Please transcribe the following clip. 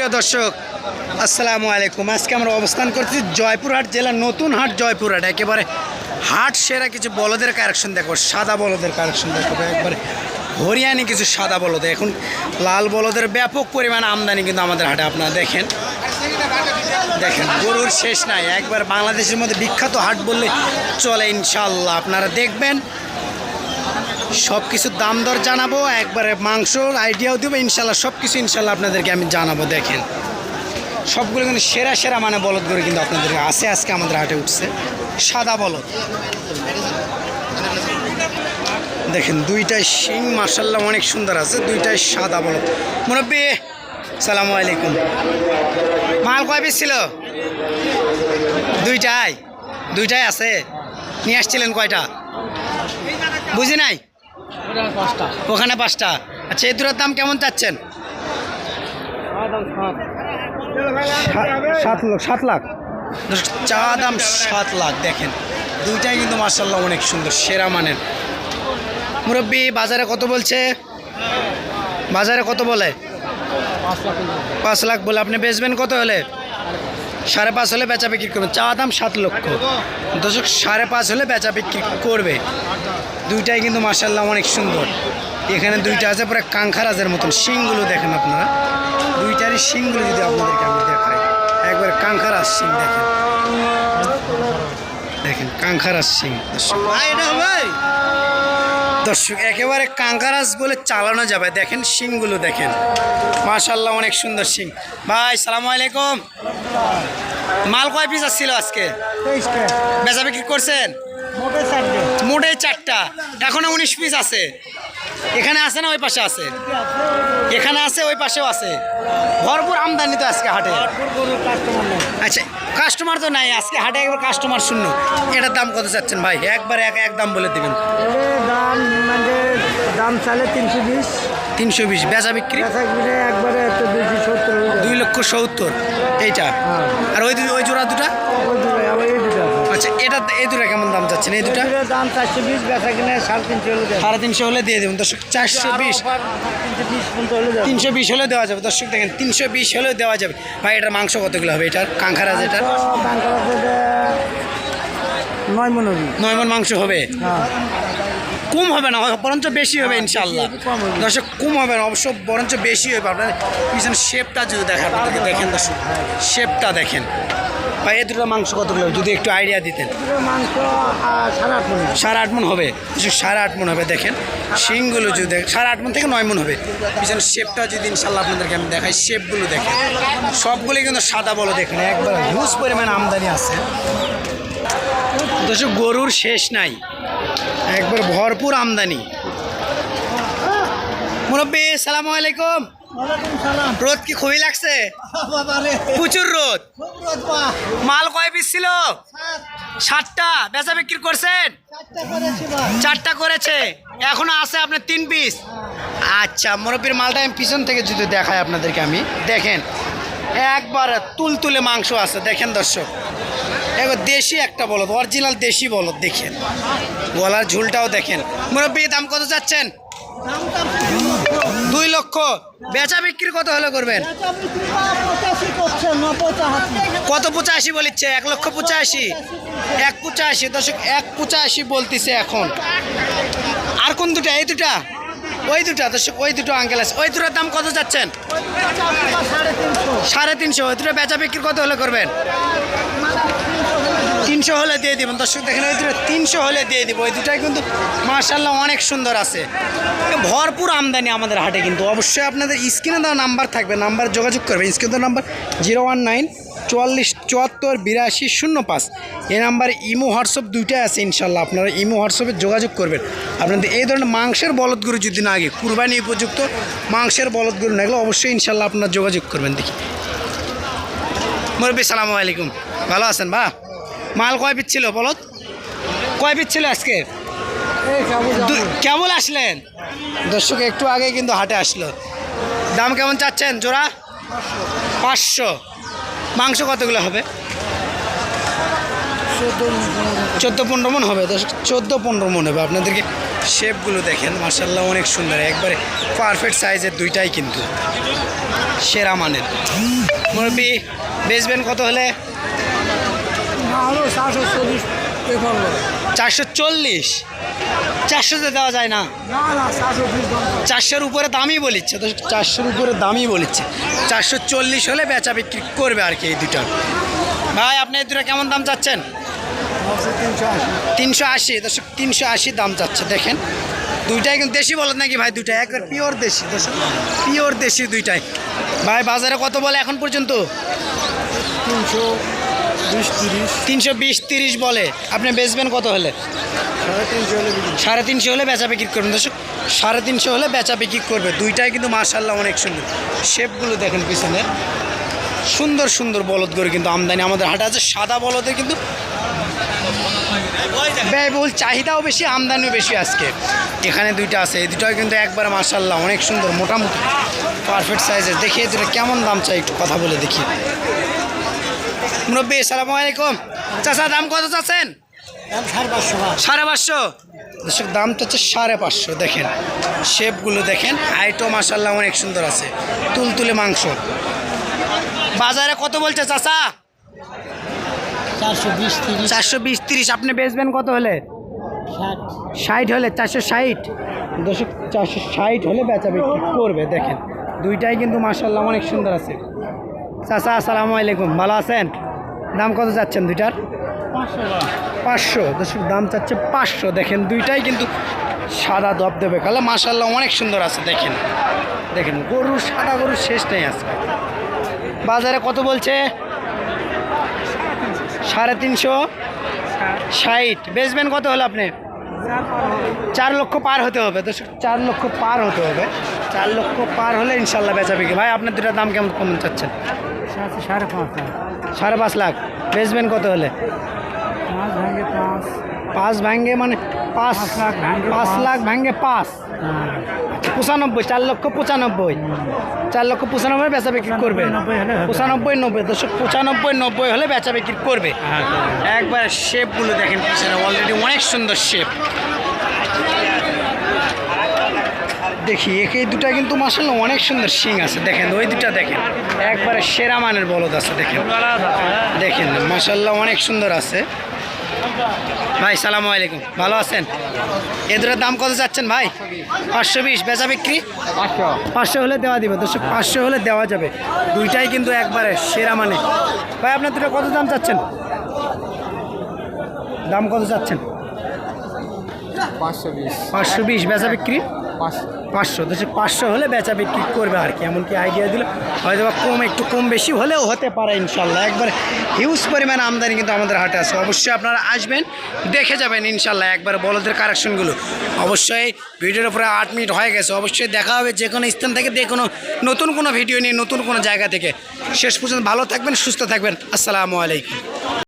সুপ্রিয় দর্শক, আসসালামু আলাইকুম। আজকে আমরা অবস্থান করছি জয়পুরহাট জেলার নতুন হাট, জয়পুরহাট। একেবারে হাট সেরা কিছু বলদের কারেকশন দেখো সাদা বলদের কারেকশন দেখো একবারে হরিয়ানি কিছু সাদা বলদ। এখন লাল বলদের ব্যাপক পরিমাণ আমদানি কিন্তু আমাদের হাটে। আপনারা দেখেন দেখেন, গরুর শেষ নাই। একবার বাংলাদেশের মধ্যে বিখ্যাত হাট বললে চলে ইনশাল্লাহ আপনারা দেখবেন সব কিছুর দাম দর জানাব, একবারে মাংসর আইডিয়াও দেবো, ইনশাল্লাহ সব কিছু ইনশাল্লাহ আপনাদেরকে আমি জানাব, দেখেন। সবগুলো কিন্তু সেরা সেরা মানে বলদ করে কিন্তু আপনাদেরকে আসে আজকে আমাদের হাটে উঠছে। সাদা বলদ। দেখেন, দুইটাই শিং মার্শাল্লাহ অনেক সুন্দর আছে, দুইটাই সাদা বলদ। মুরব্বী, সালামু আলাইকুম। মাল কয় পিস ছিল? দুইটাই দুইটাই আছে। নিয়ে আসছিলেন কয়টা? বুঝি নাই? ওখানে পাঁচটা। আচ্ছা এই দুটার দাম কেমন চাচ্ছেন? সাত লাখ সাত লাখ। চা দাম সাত লাখ দেখেন। দুইটাই কিন্তু মার্শাল্লাহ অনেক সুন্দর সেরা মানের। মুরব্বী বাজারে কত বলছে? বাজারে কত বলে? পাঁচ লাখ বলে। আপনি বেচবেন কত হলে? সাড়ে পাঁচ হলে বেচা বিক্রি করবে। চা দাম সাত লক্ষ। দর্শক, সাড়ে পাঁচ হলে বেচা বিক্রি করবে। দুইটাই কিন্তু মার্শাল্লাহ অনেক সুন্দর। এখানে দুইটা আছে, পুরো কাঙ্খারাজের মতন। শিংগুলো দেখেন আপনারা। দুইটারই শিংগুলো যদি আপনাদেরকে আমি দেখাই। একবারে কাঙ্খারাজ শিং দেখেন। দেখেন কাঙ্খারাজ শিং। দর্শক দর্শক একেবারে কাঙ্কারাস বলে চালানো যাবে। দেখেন শিংগুলো দেখেন। মাশাল্লাহ অনেক সুন্দর শিং ভাই সালাম আলাইকুম। মাল কয় পিস আসছিল আজকে? বেচা বিক্রি করছেন? মোটে চারটা। এখনও উনিশ পিস আছে। এখানে আছে না ওই পাশে আছে? এখানে আছে ওই পাশেও আছে। ভরপুর আমদানি তো আজকে হাটে। আচ্ছা কাস্টমার তো নাই আজকে হাটে একবার কাস্টমার শূন্য। এটার দাম কত চাচ্ছেন ভাই? একবার এক এক দাম বলে দেবেন। দাম মানে দাম চালে তিনশো বিশ। তিনশো বিশ বেচা বিক্রি? একবারে। দুই লক্ষ সত্তর এইটা? হ্যাঁ। আর ওই ওই জোড়া দুটা ওই দুটো, আবার এই দুটো আছে। আচ্ছা এটা এই দুটা কেমন দাম চাচ্ছেন? এই দুটা? এই দাম চারশো বিশ বেচা কিনে সাড়ে তিনশো হলে সাড়ে তিনশো হলে দিয়ে দেবেন। দর্শক চারশো বিশ। তিনশো বিশ হলে দেওয়া যাবে। দর্শক দেখেন তিনশো বিশ হলেও দেওয়া যাবে। ভাই এটার মাংস কতগুলো হবে? এটার কাঙ্খারাজ এটার নয় মনে হবে নয় মন মাংস হবে? হ্যাঁ। কম হবে না বরঞ্চ বেশি হবে ইনশাল্লাহ কম হবে। দর্শক কম হবে না অবশ্য বরঞ্চ বেশি হবে। আপনার পিছনে শেপটা যদি দেখেন আপনাদেরকে দেখেন দর্শক। শেপটা দেখেন। ভাই এ দুটো মাংস কতগুলো হবে? যদি একটু আইডিয়া দিতেন। মাংস সাড়ে আট মনে সাড়ে আট মন হবে? কিছু সাড়ে আট মন হবে দেখেন। শিংগুলো যদি দেখেন সাড়ে আট মন থেকে নয় মন হবে। পিছনে শেপটা যদি ইনশাল্লাহ আপনাদেরকে আমি দেখাই শেপগুলো দেখেন। সবগুলোই কিন্তু সাদা বলো দেখেন একবার হিউজ পরিমাণ আমদানি আছে। দর্শক গরুর শেষ নাই। একবার ভরপুর আমদানি। মুরব্বী সালাম আলাইকুম। রোদ কি খুবই লাগছে? প্রচুর রোদ। মাল কয় পিস ছিল? সাতটা। বেচা বিক্রি করছেন? চারটা করেছি এখনও আছে আপনার তিন পিস আচ্ছা মুরব্বীর মালটা আমি পিছন থেকে যদি দেখাই আপনাদেরকে আমি। দেখেন একবার তুলতুলে মাংস আছে। দেখেন দর্শক এবার দেশি একটা বলদ অরিজিনাল দেশি বলদ দেখেন। গলার ঝুলটাও দেখেন। মুরব্বী দাম কত চাচ্ছেন? দুই লক্ষ। বেচা বিক্রি কত হলে করবেন? কত পঁচাশি বলিচ্ছে? এক লক্ষ পঁচাশি। এক পঁচাশি, দর্শক, এক পঁচাশি বলতেছে এখন। আর কোন দুটা? এই দুটা? ওই দুটা, দর্শক, ওই দুটো আঙ্কেল আছে। ওই দুটার দাম কত যাচ্ছেন সাড়ে তিনশো। ওই দুটো বেচা বিক্রি কত হলে করবেন? তিনশো হলে দিয়ে দিবেন। দর্শক, দেখেন ওই দুটো তিনশো হলে দিয়ে দিব। ওই দুটাই কিন্তু মার্শাল্লাহ অনেক সুন্দর আছে। ভরপুর আমদানি আমাদের হাটে কিন্তু। অবশ্যই আপনাদের স্ক্রিনে দেওয়া নাম্বার থাকবে। নাম্বার যোগাযোগ করবেন। স্ক্রিনে দেওয়া নাম্বার জিরো ওয়ান নাইন চুয়াল্লিশ চুয়াত্তর বিরাশি শূন্য পাঁচ। এই নাম্বার ইমো, হোয়াটসঅ্যাপ দুইটাই আছে ইনশাল্লাহ আপনারা ইমো, হোয়াটসঅ্যাপে যোগাযোগ করবেন। আপনাদের এই ধরনের মাংসের বলদগুলো যদি না আগে কুরবানি উপযুক্ত মাংসের বলদগুলো না গেলে অবশ্যই ইনশাল্লাহ আপনারা যোগাযোগ করবেন দেখি। মুরব্বী, সালামু আলাইকুম। ভালো আছেন, বা? মাল কয় পিস ছিল বলত? কয় পিস ছিল আজকে? কেমন আসলেন? দর্শক একটু আগে কিন্তু হাটে আসলো। দাম কেমন চাচ্ছেন? জোড়া? পাঁচশো। মাংস কতগুলো হবে? চোদ্দ পনেরো মন। হবে। চোদ্দ পনেরো মন হবে। আপনাদেরকে শেপগুলো দেখেন। মার্শাল্লাহ অনেক সুন্দর। একবারে পারফেক্ট সাইজের দুইটাই কিন্তু। সেরা মানের। মুরব্বি বেচবেন কত হলে? হলো চারশো চল্লিশ পেপার চারশো চল্লিশ? চারশোতে দেওয়া যায় না? চারশোর উপরে দামই বলিচ্ছে তো চারশোর উপরে দামই বলিচ্ছে। চারশো চল্লিশ হলে বেচা বিক্রি করবে আর কি এই দুটো। ভাই আপনি এই দুটো কেমন দাম চাচ্ছেন? তিনশো আশি। দর্শক তিনশো আশি দাম চাচ্ছে দেখেন। দুইটাই কিন্তু দেশি বলেন নাকি ভাই দুইটাই? একবার পিওর দেশি দর্শক পিওর দেশি দুইটাই। ভাই বাজারে কত বলে এখন পর্যন্ত? তিনশো বিশ তিনশো বিশ তিরিশ বলে। আপনি বেচবেন কত হলে? সাড়ে তিনশো হলে বেচা বিক্রি করবেন। দর্শক সাড়ে তিনশো হলে বেচা বিক্রি করবে। দুইটাই কিন্তু মার্শাল্লাহ অনেক সুন্দর। শেপগুলো দেখেন পিছনে সুন্দর সুন্দর বলদ করে কিন্তু আমদানি। আমাদের হাটে আছে সাদা বলদের কিন্তু ব্যয়বহুল চাহিদাও বেশি আমদানিও বেশি আজকে। এখানে দুইটা আছে। এই দুটাও কিন্তু একবার মার্শাল্লাহ অনেক সুন্দর মোটামুটি পারফেক্ট সাইজের দেখি এই দুটো কেমন দাম চাই একটু কথা বলে দেখি। মুরব্বী সালামু আলাইকুম। চাচা দাম কত চাচ্ছেন? সাড়ে পাঁচশো দর্শক দাম তো হচ্ছে সাড়ে পাঁচশো দেখেন। শেপগুলো দেখেন আইটো মাসাল্লাহ অনেক সুন্দর আছে তুলতুলে মাংস। বাজারে কত বলছে চাচা? চারশো বিশ তিরিশ। আপনি বেচবেন কত হলে? ষাট। হলে চারশো ষাট? দর্শক চারশো ষাট হলে বেচা বিক্রি করবে দেখেন। দুইটাই কিন্তু মাসাল্লাহ অনেক সুন্দর আছে। চাচা, আসসালামু আলাইকুম। ভালো আছেন? দাম কত যাচ্ছেন দুইটার? পাঁচশো। পাঁচশো দর্শক, দাম চাচ্ছে পাঁচশো। দেখেন, দুইটাই কিন্তু সাদা দপ দেবে। কালে মাসাল্লাহ অনেক সুন্দর আছে, দেখেন। দেখেন গরু সাদা গরু শেষ নেই আজকে বাজারে কত বলছে? সাড়ে তিনশো। ষাট। বেচবেন কত হলো আপনি? চার লক্ষ পার হতে হবে। দর্শক, চার লক্ষ পার হতে হবে। চার লক্ষ পার হলে ইনশাল্লাহ বেচা বিক্রি। ভাই, আপনার দুটার দাম কেমন কেমন চাচ্ছেন? সাড়ে পাঁচ সাড়ে পাঁচ লাখ। বেচবেন কত হলে? পাঁচ ভাঙে পাঁচ। পাঁচ ভাঙ্গে মানে পাঁচ লাখ পাঁচ। লাখ ভাঙ্গে পাঁচ। পঁচানব্বই চার লক্ষ পঁচানব্বই। চার লক্ষ পঁচানব্বই বেচা বিক্রি করবে। পঁচানব্বই নব্বই। দশক পঁচানব্বই নব্বই হলে বেচা বিক্রি করবে। একবার শেপগুলো দেখেন পিছনে অলরেডি অনেক সুন্দর শেপ দেখি একে দুটা কিন্তু মাসাল্লাহ অনেক সুন্দর শিং আছে। দেখেন ওই দুটা দেখেন। একবারে সেরা মানের বলদ আছে দেখেন। দেখেন মাসাল্লাহ অনেক সুন্দর আছে। ভাই সালামু আলাইকুম। ভালো আছেন? এ দুটোর দাম কত যাচ্ছেন ভাই? পাঁচশো বিশ বেচা বিক্রি? পাঁচশো। হলে দেওয়া দিবে। দর্শক পাঁচশো হলে দেওয়া যাবে। দুইটাই কিন্তু একবারে সেরা মানে ভাই আপনার দুটো কত দাম চাচ্ছেন? দাম কত চাচ্ছেন? পাঁচশো বিশ। পাঁচশো বিশ বেচা বিক্রি? পাঁচশো। পাঁচশো দর্শক পাঁচশো হলে বেচা বিক্রি করবে আর কি, এমনকি আইডিয়া দিলে হয়তো বা কম, একটু কম বেশি হলেও হতে পারে ইনশাল্লাহ। একবার হিউজ পরিমাণ আমদানি কিন্তু আমাদের হাটে আছে, অবশ্যই আপনারা আসবেন, দেখে যাবেন ইনশাল্লাহ একবার বলদের কারেকশনগুলো। অবশ্যই ভিডিওর উপরে আট মিনিট হয়ে গেছে, অবশ্যই দেখা হবে যে কোনো স্থান থেকে, যে কোনো নতুন কোনো ভিডিও নিয়ে নতুন কোনো জায়গা থেকে। শেষ পর্যন্ত ভালো থাকবেন, সুস্থ থাকবেন, আসসালামু আলাইকুম।